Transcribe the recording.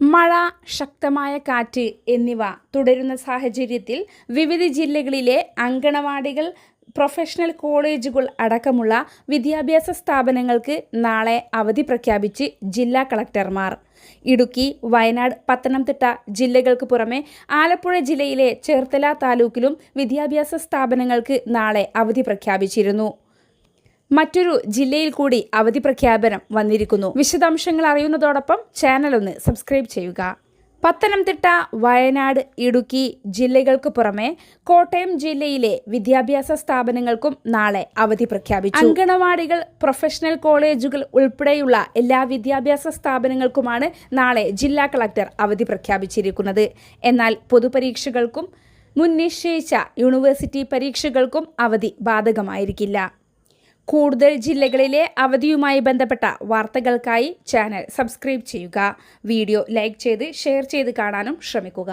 മഴ ശക്തമായ കാറ്റ് എന്നിവ തുടരുന്ന സാഹചര്യത്തിൽ വിവിധ ജില്ലകളിലെ അങ്കണവാടികൾ പ്രൊഫഷണൽ കോളേജുകൾ അടക്കമുള്ള വിദ്യാഭ്യാസ സ്ഥാപനങ്ങൾക്ക് നാളെ അവധി പ്രഖ്യാപിച്ച് ജില്ലാ കളക്ടർമാർ. ഇടുക്കി വയനാട് പത്തനംതിട്ട ജില്ലകൾക്ക് പുറമെ ആലപ്പുഴ ജില്ലയിലെ ചേർത്തല താലൂക്കിലും വിദ്യാഭ്യാസ സ്ഥാപനങ്ങൾക്ക് നാളെ അവധി പ്രഖ്യാപിച്ചിരുന്നു. മറ്റൊരു ജില്ലയിൽ കൂടി അവധി പ്രഖ്യാപനം വന്നിരിക്കുന്നു. വിശദാംശങ്ങൾ അറിയുന്നതോടൊപ്പം ചാനൽ ഒന്ന് സബ്സ്ക്രൈബ് ചെയ്യുക. പത്തനംതിട്ട വയനാട് ഇടുക്കി ജില്ലകൾക്ക് പുറമെ കോട്ടയം ജില്ലയിലെ വിദ്യാഭ്യാസ സ്ഥാപനങ്ങൾക്കും നാളെ അവധി പ്രഖ്യാപിച്ചു. അങ്കണവാടികൾ പ്രൊഫഷണൽ കോളേജുകൾ ഉൾപ്പെടെയുള്ള എല്ലാ വിദ്യാഭ്യാസ സ്ഥാപനങ്ങൾക്കുമാണ് നാളെ ജില്ലാ കളക്ടർ അവധി പ്രഖ്യാപിച്ചിരിക്കുന്നത്. എന്നാൽ പൊതുപരീക്ഷകൾക്കും മുൻ നിശ്ചയിച്ച യൂണിവേഴ്സിറ്റി പരീക്ഷകൾക്കും അവധി ബാധകമായിരിക്കില്ല. കൂടുതൽ ജില്ലകളിലെ അവധിയുമായി ബന്ധപ്പെട്ട വാർത്തകൾക്കായി ചാനൽ സബ്സ്ക്രൈബ് ചെയ്യുക. വീഡിയോ ലൈക്ക് ചെയ്ത് ഷെയർ ചെയ്ത് കാണാനും ശ്രമിക്കുക.